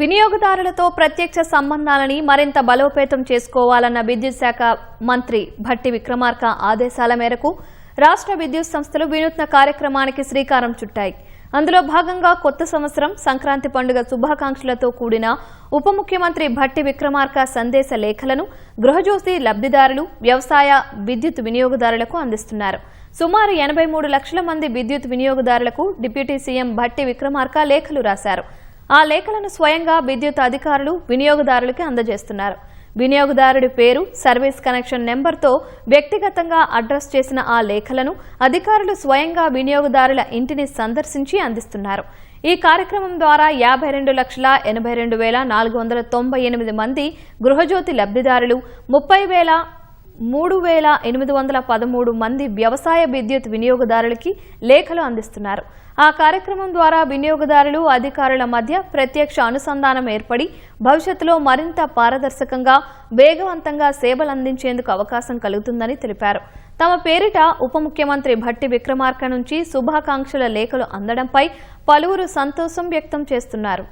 వినియోగదారులతో ప్రత్యక్ష సంబంధాలని మరింత బలోపేతం చేసుకోవాలన్న విద్యుత్ శాఖ మంత్రి భట్టి విక్రమార్క ఆదేశాల మేరకు రాష్ట్ర విద్యుత్ సంస్థలు వినూత్న కార్యక్రమానికి శ్రీకారం చుట్టాయి. అందులో భాగంగా కొత్త సంవత్సరం సంక్రాంతి పండుగ శుభాకాంక్షలతో కూడిన ఉప ముఖ్యమంత్రి భట్టి విక్రమార్క సందేశ లేఖలను గృహజ్యోతి లబ్ధిదారులు వ్యవసాయ విద్యుత్ వినియోగదారులకు అందిస్తున్నారు. సుమారు ఎనభై మూడు లక్షల మంది విద్యుత్ వినియోగదారులకు డిప్యూటీ సీఎం భట్టి విక్రమార్క లేఖలు రాశారు. ఆ లేఖలను స్వయంగా విద్యుత్ అధికారులు వినియోగదారులకి అందజేస్తున్నారు. వినియోగదారుడి పేరు సర్వీస్ కనెక్షన్ నెంబర్తో వ్యక్తిగతంగా అడ్రస్ చేసిన ఆ లేఖలను అధికారులు స్వయంగా వినియోగదారుల ఇంటిని సందర్శించి అందిస్తున్నారు. ఈ కార్యక్రమం ద్వారా యాభై రెండు లక్షల ఎనభై రెండు వేల నాలుగు వందల తొంభై ఎనిమిది మంది గృహజ్యోతి లబ్ధిదారులు ముప్పై వేల మూడు వేల ఎనిమిది వందల పదమూడు మంది వ్యవసాయ విద్యుత్ వినియోగదారులకి లేఖలు అందిస్తున్నారు. ఆ కార్యక్రమం ద్వారా వినియోగదారులు అధికారుల మధ్య ప్రత్యక్ష అనుసంధానం ఏర్పడి భవిష్యత్తులో మరింత పారదర్శకంగా వేగవంతంగా సేవలు అందించేందుకు అవకాశం కలుగుతుందని తెలిపారు. తమ పేరిట ఉప ముఖ్యమంత్రి భట్టి విక్రమార్క నుంచి శుభాకాంక్షల లేఖలు అందడంపై పలువురు సంతోషం వ్యక్తం చేస్తున్నారు.